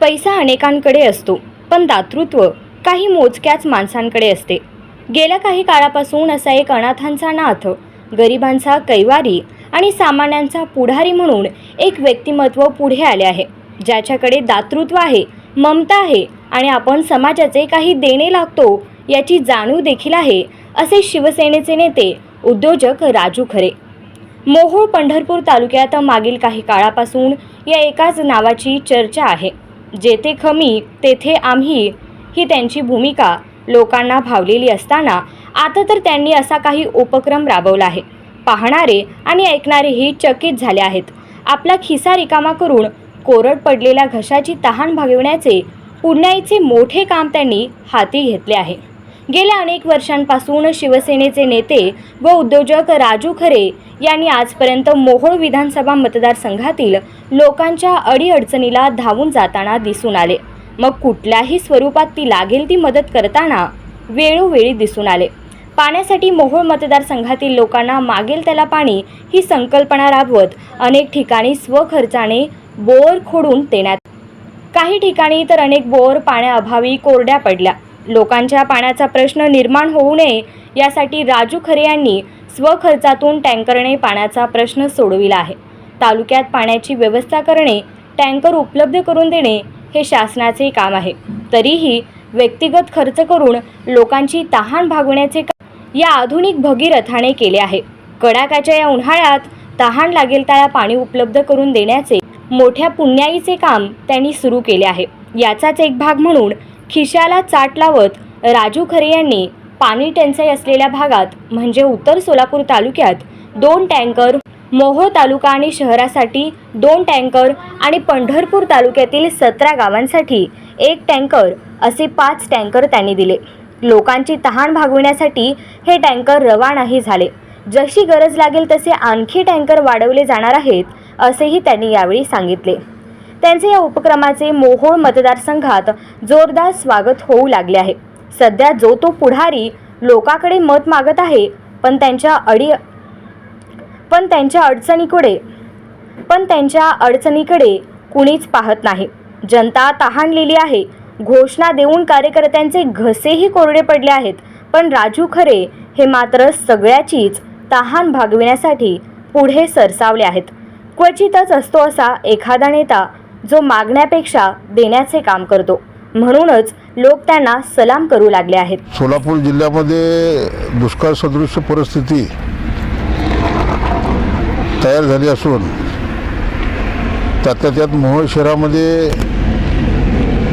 पैसा अनेकांकडे असतो पण दातृत्व काही मोजक्याच माणसांकडे असते. गेल्या काही काळापासून असा एक अनाथांचा नाथ गरिबांचा कैवारी आणि सामान्यांचा पुढारी म्हणून एक व्यक्तिमत्व पुढे आले आहे ज्याच्याकडे दातृत्व आहे ममता आहे आणि आपण समाजाचे काही देणे लागतो याची जाणीव देखील आहे असे शिवसेनेचे नेते उद्योजक राजू खरे. मोहोळ पंढरपूर तालुक्यात मागील काही काळापासून या एकाच नावाची चर्चा आहे. जेथे खमी तेथे आम्ही ही त्यांची भूमिका लोकांना भावलेली असताना आता तर त्यांनी असा काही उपक्रम राबवला आहे. पाहणारे आणि ऐकणारेही चकित झाले आहेत. आपला खिसा रिकामा करून कोरड पडलेल्या घशाची तहान भागविण्याचे पुण्याईचे मोठे काम त्यांनी हाती घेतले आहे. गेल्या अनेक वर्षांपासून शिवसेनेचे नेते व उद्योजक राजू खरे यांनी आजपर्यंत मोहोळ विधानसभा मतदारसंघातील लोकांच्या अडीअडचणीला धावून जाताना दिसून आले. मग कुठल्याही स्वरूपात ती लागेल ती मदत करताना वेळोवेळी दिसून आले. पाण्यासाठी मोहोळ मतदारसंघातील लोकांना मागेल त्याला पाणी ही संकल्पना राबवत अनेक ठिकाणी स्वखर्चाने बोर खोडून देण्यात काही ठिकाणी तर अनेक बोर पाण्याअभावी कोरड्या पडल्या. लोकांच्या पाण्याचा प्रश्न निर्माण होऊ नये यासाठी राजू खरे यांनी स्वखर्चातून टँकरने पाण्याचा प्रश्न सोडविला आहे. तालुक्यात पाण्याची व्यवस्था करणे टँकर उपलब्ध करून देणे हे शासनाचे काम आहे. तरीही व्यक्तिगत खर्च करून लोकांची तहान भागवण्याचे काम या आधुनिक भगीरथाने केले आहे. कडाक्याच्या या उन्हाळ्यात तहान लागेल त्याला पाणी उपलब्ध करून देण्याचे मोठ्या पुण्याईचे काम त्यांनी सुरू केले आहे. याचाच एक भाग म्हणून खिशाला चाट लावत राजू खरे यांनी पाणी टंचाई असलेल्या भागात म्हणजे उत्तर सोलापूर तालुक्यात दोन टँकर मोहोळ तालुका आणि शहरासाठी दोन टँकर आणि पंढरपूर तालुक्यातील सतरा गावांसाठी एक टँकर असे पाच टँकर त्यांनी दिले. लोकांची तहान भागविण्यासाठी हे टँकर रवानाही झाले. जशी गरज लागेल तसे आणखी टँकर वाढवले जाणार आहेत असेही त्यांनी यावेळी सांगितले. त्यांचे या उपक्रमाचे मोहोळ मतदारसंघात जोरदार स्वागत होऊ लागले आहे. सध्या जो तो पुढारी लोकांकडे मत मागत आहे पण त्यांच्या अडी पण त्यांच्या अडचणीकडे पण त्यांच्या अडचणीकडे कुणीच पाहत नाही. जनता तहानलेली आहे. घोषणा देऊन कार्यकर्त्यांचे घसेही कोरडे पडले आहेत पण राजू खरे हे मात्र सगळ्याचीच तहान भागविण्यासाठी पुढे सरसावले आहेत. क्वचितच असतो असा एखादा नेता जो मागण्यापेक्षा देण्याचे काम करतो. म्हणूनच लोक त्यांना सलाम करू लागले आहेत. सोलापूर जिल्ह्यामध्ये दुष्काळ सदृश परिस्थिती तयार झाली असून त्यातल्या त्यात मोहोळ शहरामध्ये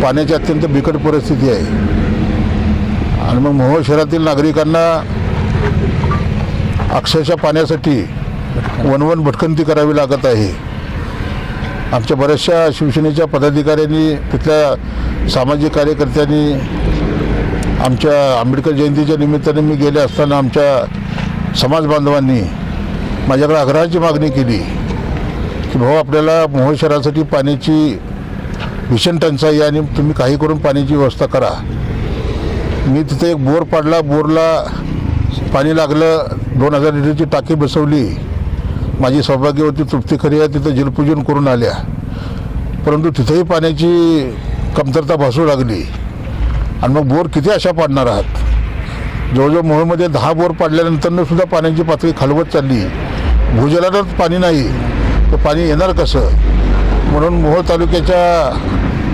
पाण्याची अत्यंत बिकट परिस्थिती आहे. आणि मग मोहोळ शहरातील नागरिकांना अक्षरशः पाण्यासाठी वनवन भटकंती करावी लागत आहे. आमच्या बऱ्याचशा शिवसेनेच्या पदाधिकाऱ्यांनी तिथल्या सामाजिक कार्यकर्त्यांनी आमच्या आंबेडकर जयंतीच्या निमित्ताने मी गेले असताना आमच्या समाज बांधवांनी माझ्याकडे आग्रहाची मागणी केली की भाऊ आपल्याला मोहोळ शहरासाठी पाण्याची भीषण टंचाई आणि तुम्ही काही करून पाण्याची व्यवस्था करा. मी तिथे एक बोर पाडला बोरला पाणी लागलं दोन हजार लिटरची टाकी बसवली. माझी सौभाग्यवती तृप्ती खरी आहे तिथं जलपूजन करून आल्या. परंतु तिथेही पाण्याची कमतरता भासू लागली. आणि मग बोर किती अशा पाडणार आहात? जवळजवळ मोहळमध्ये दहा बोर पाडल्यानंतरनं सुद्धा पाण्याची पातळी खालवत चालली. भूजलातच पाणी नाही. तर पाणी येणार कसं? म्हणून मोहोळ तालुक्याच्या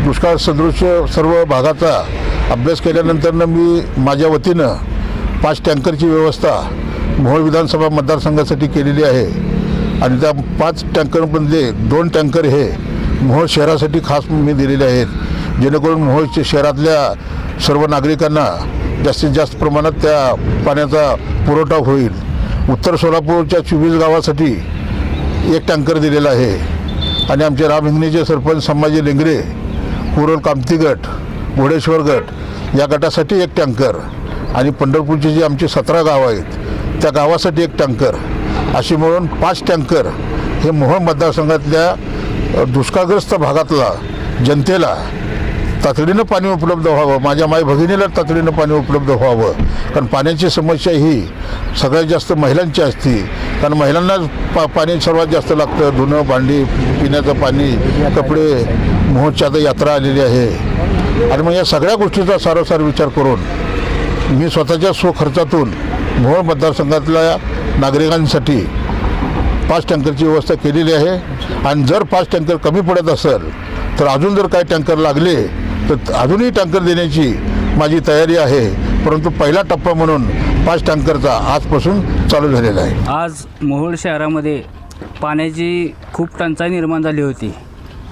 दुष्काळ सदृश सर्व भागाचा अभ्यास केल्यानंतरनं मी माझ्या वतीनं पाच टँकरची व्यवस्था मोहोळ विधानसभा मतदारसंघासाठी केलेली आहे. आणि त्या पाच टँकरमधले दोन टँकर हे मोहोळ शहरासाठी खास मी दिलेले आहेत. जेणेकरून मोहोळ शहरातल्या सर्व नागरिकांना जास्तीत जास्त प्रमाणात त्या पाण्याचा पुरवठा होईल. उत्तर सोलापूरच्या चोवीस गावासाठी एक टँकर दिलेला आहे. आणि आमचे राम हिंगणीचे सरपंच संभाजी लेंगरे कुरल कामती गट घोडेश्वर गट या गटासाठी एक टँकर. आणि पंढरपूरचे जे आमचे सतरा गावं आहेत त्या गावासाठी एक टँकर. अशी मिळून पाच टँकर हे मोहोळ मतदारसंघातल्या दुष्काळग्रस्त भागातला जनतेला तातडीनं पाणी उपलब्ध व्हावं माझ्या माई भगिनीला तातडीनं पाणी उपलब्ध व्हावं. कारण पाण्याची समस्या ही सगळ्यात जास्त महिलांची असते. कारण महिलांनाच पा पाणी सर्वात जास्त लागतं धुणं भांडी पिण्याचं पाणी कपडे मोहोळची आता यात्रा आलेली आहे. आणि मग या सगळ्या गोष्टीचा सारोसार विचार करून मी स्वतःच्या स्वखर्चातून मोहोळ मतदारसंघातल्या नागरिकांसाठी पाच टँकरची व्यवस्था केलेली आहे. आणि जर पाच टँकर कमी पडत असेल तर अजून जर काही टँकर लागले तर अजूनही टँकर देण्याची माझी तयारी आहे. परंतु पहिला टप्पा म्हणून पाच टँकरचा आजपासून चालू झालेला आहे. आज मोहोळ शहरामध्ये पाण्याची खूप टंचाई निर्माण झाली होती.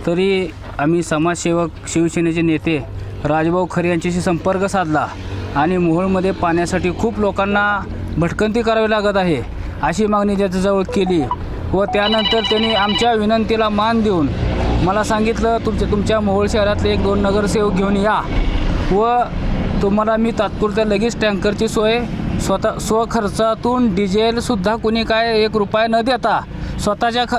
तरी आम्ही समाजसेवक शिवसेनेचे नेते राजभाऊ खरे यांच्याशी संपर्क साधला आणि मोहोळमध्ये पाण्यासाठी खूप लोकांना भटकंती करावी लागत आहे. अशी मागणी त्याच्याजवळ केली व त्यानंतर त्यांनी आमच्या विनंतीला मान देऊन मला सांगितलं तुमच्या तुमच्या मोहोळ शहरातले एक दोन नगरसेवक घेऊन या व तुम्हाला मी तात्पुरत्या लगेच टँकरची सोय स्वतः स्वखर्चातून डिझेलसुद्धा कुणी काय एक रुपया न देता स्वतःच्या ख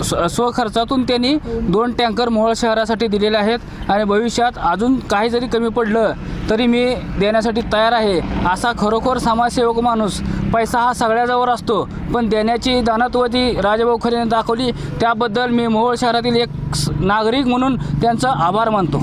स्व स्वखर्चातून त्यांनी दोन टँकर मोहोळ शहरासाठी दिलेले आहेत आणि भविष्यात अजून काही जरी कमी पडलं तरी मी देण्यासाठी तयार आहे. असा खरोखर समाजसेवक माणूस पैसा हा सगळ्याजवळ असतो पण देण्याची दानत्वती राजाभाऊ खरेने दाखवली त्याबद्दल मी मोहोळ शहरातील एक स- नागरिक म्हणून त्यांचा आभार मानतो.